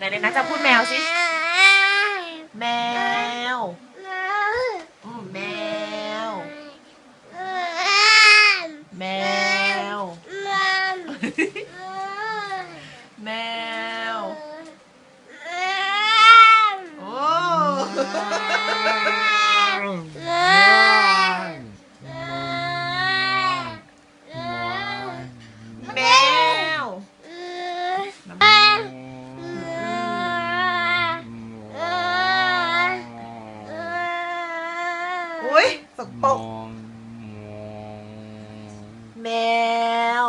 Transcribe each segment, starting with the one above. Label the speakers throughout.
Speaker 1: ไหนเลยนะจะพูดแมวสิ แมว สกปรกแมว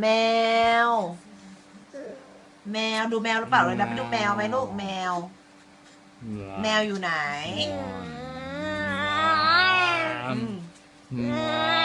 Speaker 1: แมว แมวดูแมวหรือเปล่าเลยนะไปดูแมวไหมลูกแมว แมวอยู่ไหน อืม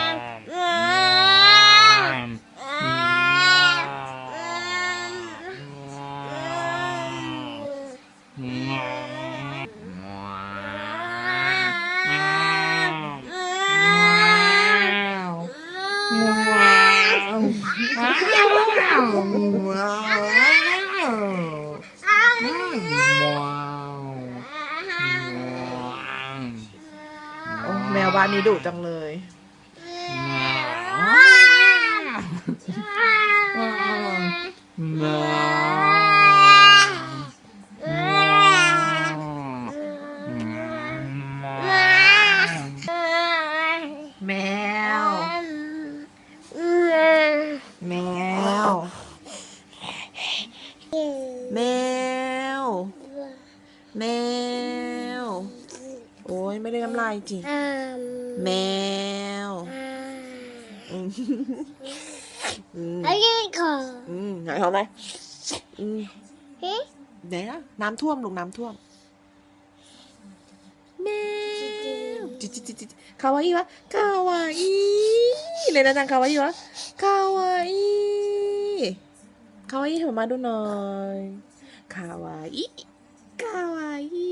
Speaker 1: โอ้แมวบ้านนี้ดุจังเลยแแมว แมว โอ้ยไม่ได้น้ำลายจริง แมวอืมอืม
Speaker 2: ไอ้ยี่ขอ
Speaker 1: อืมไหนเขาไหนอืม
Speaker 2: เฮ้ย
Speaker 1: ไหนนะน้ำท่วมลูกน้ำท่วมแมวจิจิจิจิคาวาอิวะคาวาอิเลยนะจังคาวาอิวะคาวาอิ คาวาอิให้มามาดูหน่อยคาวาอิคาวาอิ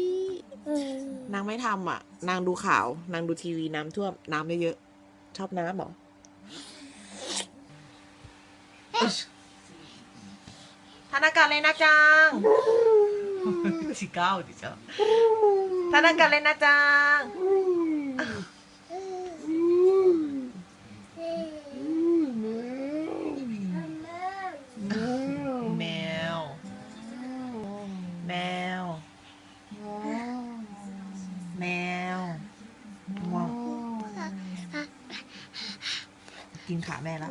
Speaker 2: อืม
Speaker 1: นางไม่ทำอะ นางดูข่าว นางดูทีวีน้ำท่วมน้ำเยอะๆชอบน้ำเหรอธนาการเลยนะจังชิเก้าดิจ้ะธนากา แมว แมวง่วงกินขาแม่แล้ว